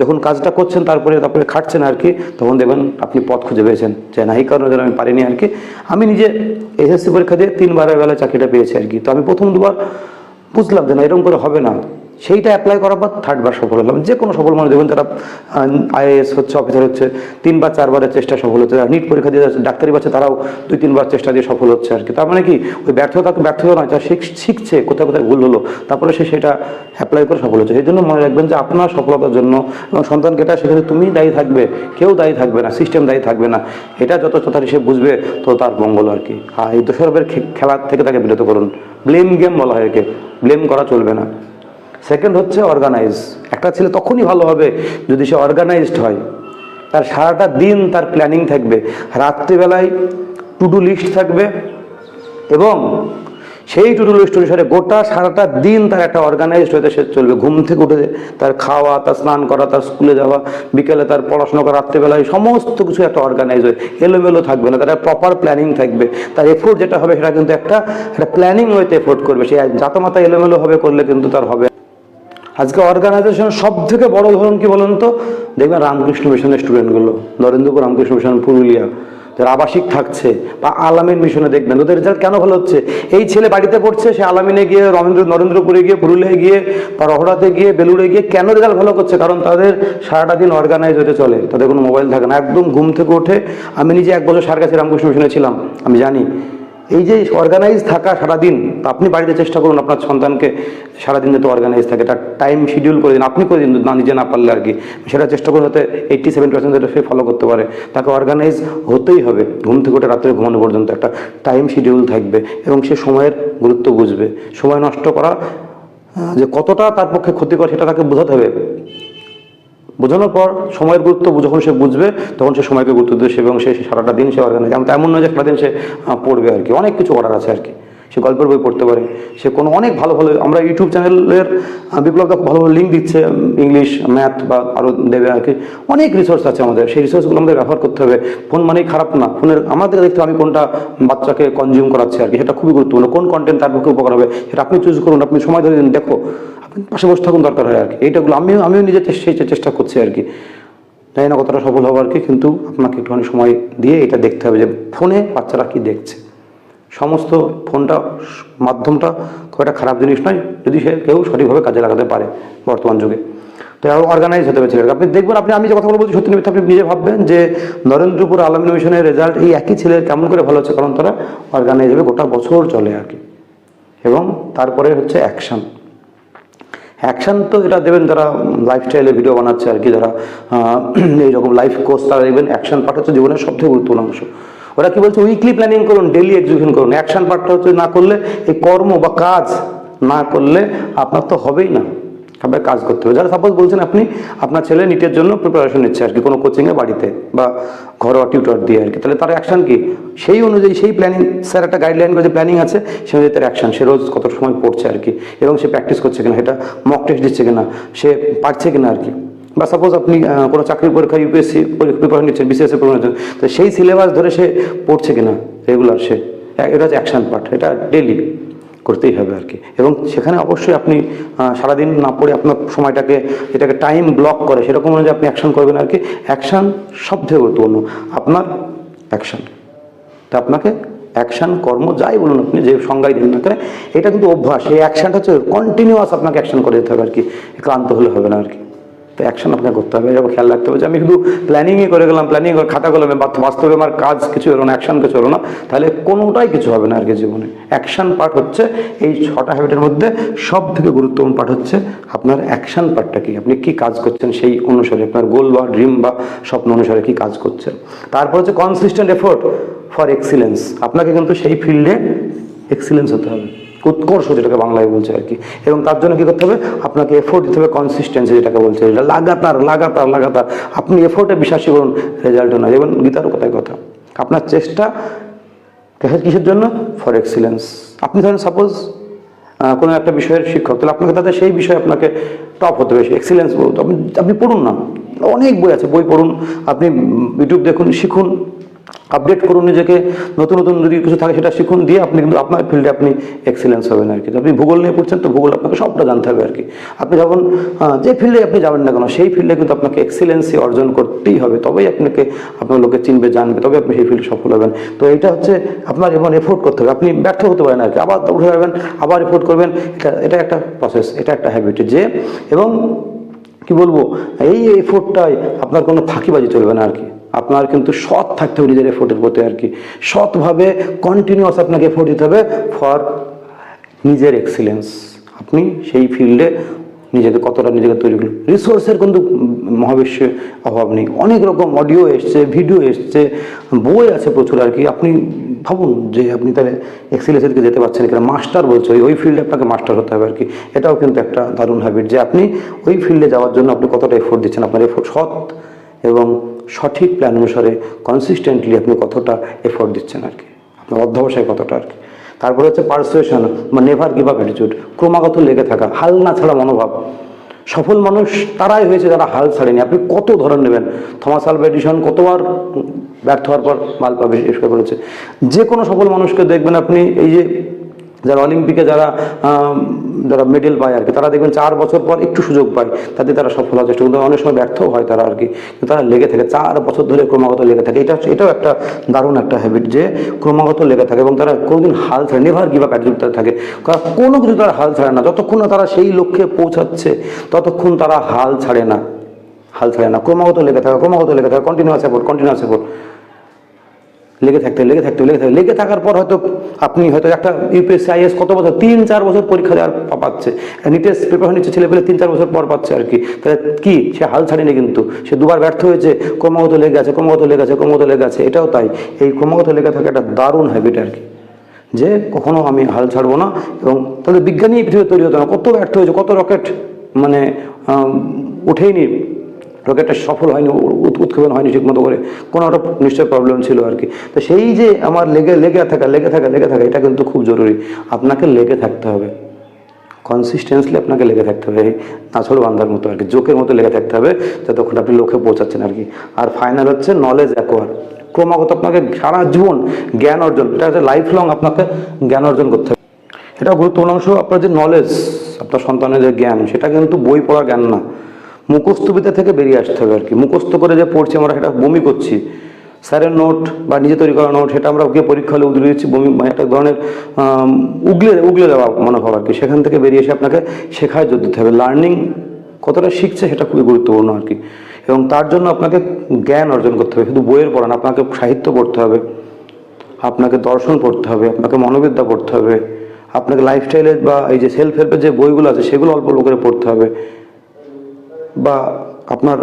যখন কাজটা করছেন, তারপরে তারপরে খাটছেন আর কি, তখন দেখবেন আপনি পথ খুঁজে পেয়েছেন। যে না, এই কারণে আমি পারিনি আর কি। আমি নিজে এসএসসি পরীক্ষা দিয়ে তিনবারের বেলায় চাকরিটা পেয়েছি আর কি। তো আমি প্রথম দুবার বুঝলাম যে না, এরকম করে হবে না। সেইটা অ্যাপ্লাই করার পর থার্ডবার সফল হলাম। যে কোনো সফল মানুষ, দেখুন যারা আইএএস হচ্ছে অফিসার হচ্ছে, তিনবার চারবারের চেষ্টা সফল হচ্ছে নিট পরীক্ষা দিয়ে যাচ্ছে, ডাক্তারি পাচ্ছে, তারাও দুই, তিনবার চেষ্টা দিয়ে সফল হচ্ছে আর কি তার মানে কি, ওই ব্যর্থতা ব্যর্থতা নয় যা শিখছে, কোথায় কোথায় ভুল হলো, তারপরে সে সেটা অ্যাপ্লাই করে সফল হচ্ছে। সেই জন্য মনে রাখবেন যে আপনার সফলতার জন্য এবং সন্তানকে এটা সেখানে তুমি দায়ী থাকবে, কেউ দায়ী থাকবে না সিস্টেম দায়ী থাকবে না। এটা যত যথার সে বুঝবে তো তার মঙ্গল আর কি আর এই দোষারোপের খেলার থেকে তাকে বিরত করুন। ব্লেম গেম বলা হয় একে। ব্লেম করা চলবে না। সেকেন্ড হচ্ছে অর্গানাইজ একটা ছেলে তখনই ভালো হবে যদি সে অর্গানাইজড হয়। তার সারাটা দিন তার প্ল্যানিং থাকবে। রাত্রিবেলায় টু ডু লিস্ট থাকবে এবং সেই টু ডু লিস্ট অনুসারে গোটা সারাটা দিন তার একটা অর্গানাইজড হতে সে চলবে। ঘুম থেকে উঠে তার খাওয়া, তার স্নান করা, তার স্কুলে যাওয়া, বিকেলে তার পড়াশোনা করা, রাত্রিবেলায় সমস্ত কিছু একটা অর্গানাইজ হয় এলোমেলো থাকবে না। তার একটা প্রপার প্ল্যানিং থাকবে। তার এফোর্ট যেটা হবে সেটা কিন্তু একটা একটা প্ল্যানিং ওয়েতে এফোর্ট করবে। সে জাতমাতা এলোমেলো হবে করলে কিন্তু তার হবে আজকে অর্গানাইজেশন সব থেকে বড় ধরন কি বলুন তো? দেখবেন রামকৃষ্ণ মিশনের স্টুডেন্টগুলো নরেন্দ্রপুর রামকৃষ্ণ মিশন পুরুলিয়া, যারা আবাসিক থাকছে বা আলামিন মিশনে দেখবেন, ওদের রেজাল্ট কেন ভালো হচ্ছে? এই ছেলে বাড়িতে পড়ছে, সে আলামিনে গিয়ে রবীন্দ্র, নরেন্দ্রপুরে গিয়ে, পুরুলিয়ায় গিয়ে, বা রহড়াতে গিয়ে, বেলুড়ে গিয়ে কেন রেজাল্ট ভালো করছে? কারণ তাদের সারাটা দিন অর্গানাইজ হতে চলে, তাদের কোনো মোবাইল থাকে না। একদম ঘুম থেকে ওঠে আমি নিজে এক বছর সার কাছে রামকৃষ্ণ মিশনে ছিলাম, আমি জানি। এই যে অর্গানাইজ থাকা সারাদিন আপনি বাড়িতে চেষ্টা করুন আপনার সন্তানকে সারাদিন যাতে অর্গানাইজ থাকে। তার টাইম শিডিউল করে দিন, আপনি করে দিন, না নিজে না পারলে আর কি। সেটা চেষ্টা করুন যাতে এইট্টি সেভেন পার্সেন্ট সে ফলো করতে পারে। তাকে অর্গানাইজ হতেই হবে। ঘুম থেকে উঠে রাত্রে ঘুমানো পর্যন্ত একটা টাইম শিডিউল থাকবে এবং সে সময়ের গুরুত্ব বুঝবে। সময় নষ্ট করা যে কতটা তার পক্ষে ক্ষতিকর সেটা তাকে বোঝাতে হবে। বোঝানোর পর সময়ের গুরুত্ব যখন সে বুঝবে, তখন সে সময়কে গুরুত্ব দেবে এবং সে সারাটা দিন সে অর্গানাইজ এমন নয় যে সারাদিন সে পড়বে আর কি। অনেক কিছু অর্ডার আছে আর কি। সে গল্পের বই পড়তে পারে। সে কোনো অনেক ভালো ভালো, আমরা ইউটিউব চ্যানেলের বিপ্লবটা খুব ভালো ভালো লিঙ্ক দিচ্ছে ইংলিশ ম্যাথ বা আরও দেবে আর কি। অনেক রিসোর্স আছে আমাদের, সেই রিসোর্সগুলো আমাদের ব্যবহার করতে হবে। ফোন মানেই খারাপ না ফোনের আমাদের দেখতে আমি কোনটা বাচ্চাকে কনজিউম করাচ্ছি আর কি, সেটা খুবই গুরুত্বপূর্ণ। কোন কন্টেন্ট তার পক্ষে উপকার হবে, সেটা আপনি চুজ করুন, আপনি সময় ধরে দেখো, আপনি পাশে বসে থাকুন দরকার হয় আর কি। এইটাগুলো আমিও আমিও নিজে সেই চেষ্টা করছি আর কি। জানি না কতটা সফল হব আর কি, কিন্তু আপনাকে একটুখানি সময় দিয়ে এটা দেখতে হবে যে ফোনে বাচ্চারা কি দেখছে। সমস্ত ফোনটা, মাধ্যমটা খুব একটা খারাপ জিনিস নয়, যদি সে কেউ সঠিকভাবে কাজে লাগাতে পারে বর্তমান যুগে। তো অর্গানাইজ হতে হবে ছেলেটা আপনি দেখবেন, আপনি, আমি যে কথাগুলো বলছি সত্যি আপনি নিজে ভাববেন যে নরেন্দ্রপুর আলমিন মিশনের রেজাল্ট এই একই ছেলের কেমন করে ভালো হচ্ছে? কারণ তারা অর্গানাইজ হবে গোটা বছর চলে আর কি। এবং তারপরে হচ্ছে অ্যাকশন অ্যাকশন তো এটা দেবেন, যারা লাইফস্টাইলে ভিডিও বানাচ্ছে আর কি, যারা এইরকম লাইফ কোর্স তারা দেখবেন অ্যাকশন পার্ট হচ্ছে জীবনের সবথেকে গুরুত্বপূর্ণ অংশ। ওরা কি বলছে? উইকলি প্ল্যানিং করুন ডেলি এক্সিকিউশন করুন। অ্যাকশন পার্টটা হচ্ছে না করলে, এই কর্ম বা কাজ না করলে আপনার তো হবেই না। আপনার কাজ করতে হবে। যারা সাপোজ বলছেন আপনি, আপনার ছেলে নিটের জন্য প্রিপারেশন নিচ্ছে আর কি, কোনো কোচিংয়ে বাড়িতে বা ঘরোয়া টিউটর দিয়ে আর কি। তাহলে তার অ্যাকশন কি? সেই অনুযায়ী, সেই প্ল্যানিং স্যার একটা গাইডলাইন করে যে প্ল্যানিং আছে সে অনুযায়ী তার অ্যাকশন সে রোজ কত সময় পড়ছে আর কি, এবং সে প্র্যাকটিস করছে কিনা, সেটা মক টেস্ট দিচ্ছে কিনা, সে পারছে কিনা আর কি। বা সাপোজ আপনি কোনো চাকরির পরীক্ষা ইউপিএসসি প্রিপারেশন নিচ্ছেন বিসিএস এর প্রিপারেশন তো সেই সিলেবাস ধরে সে পড়ছে কিনা? রেগুলার সে। এটা হচ্ছে অ্যাকশন পার্ট এটা ডেলি করতেই হবে আর কি। এবং সেখানে অবশ্যই আপনি সারাদিন না পড়ে আপনার সময়টাকে, এটাকে টাইম ব্লক করে, সেরকম অনুযায়ী আপনি অ্যাকশন করবেন আর কি। অ্যাকশন সব থেকে গুরুত্বপূর্ণ, আপনার অ্যাকশন তা আপনাকে অ্যাকশন কর্ম, যাই বলুন আপনি, যে সংজ্ঞায় দিন না এটা কিন্তু অভ্যাস। এই অ্যাকশনটা হচ্ছে কন্টিনিউয়াস আপনাকে অ্যাকশন করে যেতে হবে আর কি। ক্লান্ত হলে হবে না আর কি। তো অ্যাকশন আপনাকে করতে হবে। এরকম খেয়াল রাখতে হবে যে আমি শুধু প্ল্যানিংই করে গেলাম প্ল্যানিং করে খাতা কলমে বাত- বাস্তবে আমার কাজ কিছু হলো না অ্যাকশন কিছু হলো না, তাহলে কোনোটাই কিছু হবে না আর কি জীবনে। অ্যাকশন পার্ট হচ্ছে এই ছটা হ্যাবিটের মধ্যে সব থেকে গুরুত্বপূর্ণ পার্ট হচ্ছে আপনার অ্যাকশন পার্টটা কি, আপনি কি কাজ করছেন সেই অনুসারে, আপনার গোল বা ড্রিম বা স্বপ্ন অনুসারে কি কাজ করছেন। তারপর হচ্ছে কনসিস্টেন্ট এফোর্ট ফর এক্সিলেন্স আপনাকে কিন্তু সেই ফিল্ডে এক্সিলেন্স হতে হবে। উৎকর্ষ যেটাকে বাংলায় বলছে আর কি। এবং তার জন্য কি করতে হবে? আপনাকে এফোর্ট দিতে হবে কনসিস্টেন্সি যেটাকে বলছে। এটা লাগাতার লাগাতার লাগাতার। আপনি এফোর্টে বিশ্বাসী করুন রেজাল্টও না যেমন গীতারও কথায় কথা, আপনার চেষ্টা কিসের- জন্য? ফর এক্সিলেন্স আপনি ধরেন সাপোজ কোনো একটা বিষয়ের শিক্ষক, তাহলে আপনাকে তাদের সেই বিষয়ে আপনাকে টপ হতে হবে। এক্সিলেন্স বলতে, আপনি আপনি পড়ুন না। অনেক বই আছে, বই পড়ুন, আপনি ইউটিউব দেখুন, শিখুন। আপডেট করুন নিজেকে, নতুন নতুন যদি কিছু থাকে সেটা শিখুন, দিয়ে আপনি কিন্তু আপনার ফিল্ডে আপনি এক্সিলেন্স হবেন আর কি। আপনি ভূগোল নিয়ে পড়ছেন, তো ভূগোল আপনাকে সবটা জানতে হবে আর কি। আপনি যখন যে ফিল্ডে আপনি যাবেন না কেন, সেই ফিল্ডে কিন্তু আপনাকে এক্সিলেন্সি অর্জন করতেই হবে। তবেই আপনাকে, আপনার লোকে চিনবে, জানবে তবে আপনি সেই ফিল্ডে সফল হবেন। তো এটা হচ্ছে আপনার যেমন এফোর্ট করতে হবে। আপনি ব্যর্থ হতে পারেন আর কি। আবার উঠে যাবেন, আবার এফোর্ট করবেন, এটা এটা একটা প্রসেস এটা একটা হ্যাবিট যে, এবং কি বলব, এই এফোর্টটাই আপনার কোনো ফাঁকিবাজি চলবে না আর কি। আপনার কিন্তু সৎ থাকতে হবে নিজের এফোর্টের প্রতি আর কি। সৎভাবে কন্টিনিউয়াস আপনাকে এফোর্ট দিতে হবে ফর নিজের এক্সিলেন্স আপনি সেই ফিল্ডে নিজেকে কতটা নিজেকে তৈরি করুন রিসোর্সের কিন্তু মহাবিশ্বে অভাব নেই। অনেক রকম অডিও এসছে ভিডিও এসছে, বই আছে প্রচুর আর কি। আপনি ভাবুন যে আপনি তাহলে এক্সিলেন্সের দিকে যেতে পারছেন কিনা? মাস্টার বলছে, ওই ফিল্ডে আপনাকে মাস্টার হতে হবে আর কি। এটাও কিন্তু একটা দারুণ হ্যাবিট যে আপনি ওই ফিল্ডে যাওয়ার জন্য আপনি কতটা এফোর্ট দিচ্ছেন। আপনার এফোর্ট সৎ এবং সঠিক প্ল্যান অনুসারে কনসিস্টেন্টলি আপনি কতটা এফোর্ট দিচ্ছেন আর কি? আপনার অধ্যবসায় কতটা আর কি? তারপরে হচ্ছে পারসুয়েশন বা নেভার গিভ আপ ক্রমাগত লেগে থাকা, হাল না ছাড়া মনোভাব। সফল মানুষ তারাই হয়েছে যারা হাল ছাড়েনি। আপনি কত ধরন নেবেন? থমাস এডিসন কতবার ব্যর্থ হওয়ার পর মাল পাবে করেছে যে কোনো সফল মানুষকে দেখবেন আপনি, এই যে যারা অলিম্পিকে যারা যারা মেডেল পায় আর কি, তারা দেখবেন চার বছর পর একটু সুযোগ পায়, তাতে তারা সফল হওয়ার চেষ্টা কিন্তু অনেক সময় ব্যর্থ হয় তারা আর কি তারা লেগে থাকে। চার বছর ধরে ক্রমাগত লেগে থাকে। এটা এটাও একটা দারুণ একটা হ্যাবিট যে ক্রমাগত লেগে থাকে এবং তারা কোনোদিন হাল ছাড়ে নেভার গিভ আপ অ্যাটিটিউড থাকে। কারণ কোনো কিছু তারা হাল ছাড়ে না। যতক্ষণ না তারা সেই লক্ষ্যে পৌঁছাচ্ছে, ততক্ষণ তারা হাল ছাড়ে না। হাল ছাড়ে না। ক্রমাগত লেগে থাকা, ক্রমাগত লেগে থাকা। কন্টিনিউয়াস এফোর্ট কন্টিনিউয়াস এফোর্ট লেগে থাকতে লেগে থাকতে লেগে থাকতে, লেগে থাকার পর হয়তো আপনি হয়তো একটা ইউপিএসসি আইএস কত বছর? তিন, চার বছর পরীক্ষা দেওয়ার পাচ্ছে। নিটেস প্রিপারেশন নিচ্ছে, ছেলে পেলে তিন, চার বছর পর পাচ্ছে আর কি। তাহলে কি? সে হাল ছাড়েনি কিন্তু। সে দুবার ব্যর্থ হয়েছে, ক্রমাগত লেগে আছে, ক্রমাগত লেগে আছে, ক্রমাগত লেগে আছে। এটাও তাই। এই ক্রমাগত লেগে থাকা একটা দারুণ হ্যাবিট আর কি। যে কখনো আমি হাল ছাড়বো না এবং তাহলে বিজ্ঞানী পৃথিবী তৈরি হতো না। কত ব্যর্থ হয়েছে, কত রকেট মানে উঠেইনি। রকেটটা সফল হয়নি উৎক্ষেপণ হয়নি ঠিক মতো করে। কোনো একটা নিশ্চয় প্রবলেম ছিল আর কি। তো সেই যে আমার লেগে লেগে থাকা লেগে থাকা লেগে থাকা, এটা কিন্তু খুব জরুরি। আপনাকে লেগে থাকতে হবে। কনসিস্টেন্সলি আপনাকে লেগে থাকতে হবে। নাছড় বান্ধার মতো আর কি, জোকের মতো লেগে থাকতে হবে, যতক্ষণ আপনি লক্ষ্যে পৌঁছাচ্ছেন আর কি। আর ফাইনাল হচ্ছে নলেজ অ্যাকোয়ার ক্রমাগত আপনাকে সারা জীবন জ্ঞান অর্জন, এটা হচ্ছে লাইফ লং আপনাকে জ্ঞান অর্জন করতে হবে। এটা গুরুত্বপূর্ণ অংশ, আপনার যে নলেজ আপনার সন্তানের যে জ্ঞান, সেটা কিন্তু বই পড়া জ্ঞান না। মুখস্থবিদ্যা থেকে বেরিয়ে আসতে হবে আর কি। মুখস্থ করে যে পড়ছি, আমরা সেটা বমি করছি। স্যারের নোট বা নিজে তৈরি করা নোট সেটা আমরা গিয়ে পরীক্ষা হলে উগলে দিচ্ছি। বমি মানে একটা ধরনের উগলে উগলে দেওয়া মনোভাব আর কি। সেখান থেকে বেরিয়ে এসে আপনাকে শেখায় যোগ দিতে হবে। লার্নিং কতটা শিখছে সেটা খুবই গুরুত্বপূর্ণ আর কি। এবং তার জন্য আপনাকে জ্ঞান অর্জন করতে হবে। শুধু বইয়ের পড়া না, আপনাকে সাহিত্য পড়তে হবে। আপনাকে দর্শন পড়তে হবে। আপনাকে মনোবিদ্যা পড়তে হবে। আপনাকে লাইফস্টাইলের বা এই যে সেলফ হেল্পের যে বইগুলো আছে, সেগুলো অল্প অল্প করে পড়তে হবে। বা আপনার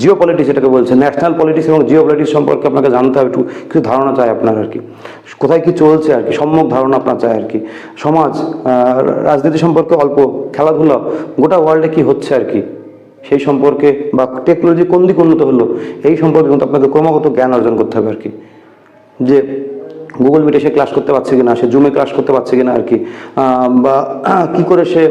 জিও পলিটিক্স এটাকে বলছে ন্যাশনাল পলিটিক্স এবং জিও পলিটিক্স সম্পর্কে আপনাকে জানতে হবে, একটু, কিছু ধারণা চাই আপনার আর কি। কোথায় কি চলছে আর কি, সম্যক ধারণা আপনার চাই আর কি। সমাজ রাজনীতি সম্পর্কে অল্প খেলাধুলা, গোটা ওয়ার্ল্ডে কি হচ্ছে আর কি? সেই সম্পর্কে বা টেকনোলজি কোন দিকে উন্নত হলো, এই সম্পর্কে কিন্তু আপনাকে ক্রমাগত জ্ঞান অর্জন করতে হবে আর কি। যে গুগল মিটে সে ক্লাস করতে পারছে কিনা, সে জুমে ক্লাস করতে পারছে কিনা আর কি বা কি করে সে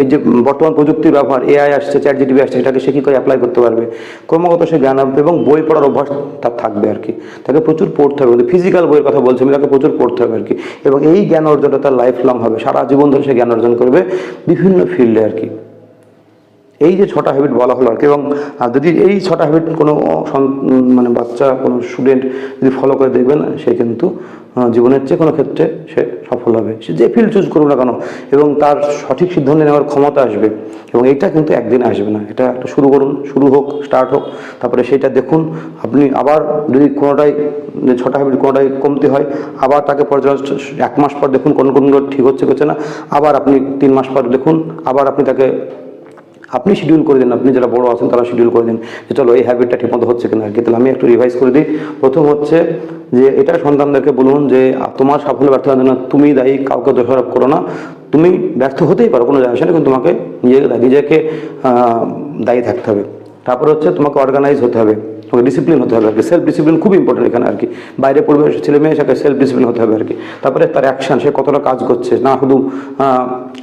এই যে বর্তমান প্রযুক্তির ব্যবহার এআই আসছে চ্যাট জিটিভি আসছে, এটাকে সে কী করে অ্যাপ্লাই করতে পারবে? ক্রমাগত সে জ্ঞান এবং বই পড়ার অভ্যাস তার থাকবে আর কি। তাকে প্রচুর পড়তে হবে ফিজিক্যাল বইয়ের কথা বলছি আমি, তাকে প্রচুর পড়তে হবে আর কি। এবং এই জ্ঞান অর্জনটা তার লাইফ লং হবে, সারা জীবন ধরে সে জ্ঞান অর্জন করবে বিভিন্ন ফিল্ডে আর কি। এই যে ছটা হ্যাবিট বলা হলো আর কি, এবং যদি এই ছটা হ্যাবিট কোনো মানে বাচ্চা, কোনো স্টুডেন্ট যদি ফলো করে দেখবেন, সে কিন্তু জীবনের যে কোনো ক্ষেত্রে সে সফল হবে। সে যে ফিল্ড চুজ করুক না কেন, এবং তার সঠিক সিদ্ধান্ত নেওয়ার ক্ষমতা আসবে, এবং এইটা কিন্তু একদিন আসবে না। এটা একটা শুরু করুন, শুরু হোক স্টার্ট হোক, তারপরে সেটা দেখুন। আপনি আবার যদি কোনোটাই ছটা হ্যাবিট কোনোটাই কমতি হয়, আবার তাকে পর্যালোচনা, এক মাস পর দেখুন কোন কোনগুলো ঠিক হচ্ছে হচ্ছে না। আবার আপনি তিন মাস পর দেখুন, আবার আপনি তাকে আপনি শিডিউল করে দিন, আপনি যারা বড় আছেন তারা শিডিউল করে দিন যে চলো এই হ্যাবিটটা ঠিকমতো হচ্ছে কিনা আর কি। তাহলে আমি একটু রিভাইজ করে দিই। প্রথম হচ্ছে যে এটা সন্তানদেরকে বলুন যে তোমার সাফল্য ব্যর্থ হওয়ার জন্য তুমি দায়ী, কাউকে দোষারোপ করো না। তুমি ব্যর্থ হতেই পারো, কোনো জায়গা কিন্তু তোমাকে নিজেকে নিজেকে দায়ী থাকতে হবে। তারপর হচ্ছে তোমাকে অর্গানাইজ হতে হবে। ওকে ডিসিপ্লিন হতে হবে আর কি। সেলফ ডিসিপ্লিন খুব ইম্পর্টেন্ট এখানে আর কি। বাইরে পরিবেশ ছেলে মেয়ে সাথে সেলফ ডিসিপ্লিন হতে হবে আর কি। তারপরে তার অ্যাকশন সে কতটা কাজ করছে, না শুধু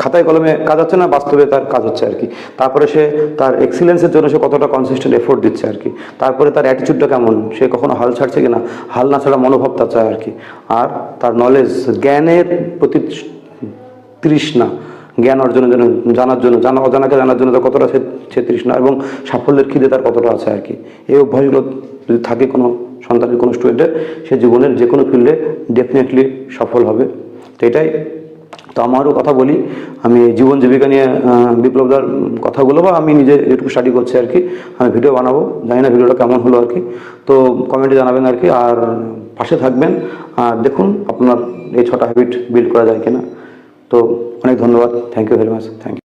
খাতায় কলমে কাজ হচ্ছে না, বাস্তবে তার কাজ হচ্ছে আর কি। তারপরে সে তার এক্সিলেন্সের জন্য সে কতটা কনসিস্টেন্ট এফোর্ট দিচ্ছে আর কি। তারপরে তার অ্যাটিচিউডটা কেমন, সে কখনো হাল ছাড়ছে কিনা? হাল না ছাড়া মনোভাব তার চায় আর কি। আর তার নলেজ জ্ঞানের প্রতি তৃষ্ণা জ্ঞান অর্জনের জন্য, জানার জন্য, জানা, অজানাকে জানার জন্য তার কতটা সে- তৃষ্ণা এবং সাফল্যের খিদে তার কতটা আছে আর কি। এই অভ্যাসগুলো যদি থাকে কোনো সন্তানের কোনো স্টুডেন্টের সে জীবনের যে কোনো ফিল্ডে ডেফিনেটলি সফল হবে। তো এটাই। তো আমারও কথা বলি, আমি জীবন জীবিকা নিয়ে বিপ্লবদার কথাগুলো বা আমি নিজে যেটুকু স্টাডি করছি আর কি, আমি ভিডিও বানাবো। জানি না ভিডিওটা কেমন হলো আর কি। তো কমেন্টে জানাবেন আর কি। আর পাশে থাকবেন। আর দেখুন আপনার এই ছটা হ্যাবিট বিল্ড করা যায় কিনা। তো অনেক ধন্যবাদ। Thank you very much thank you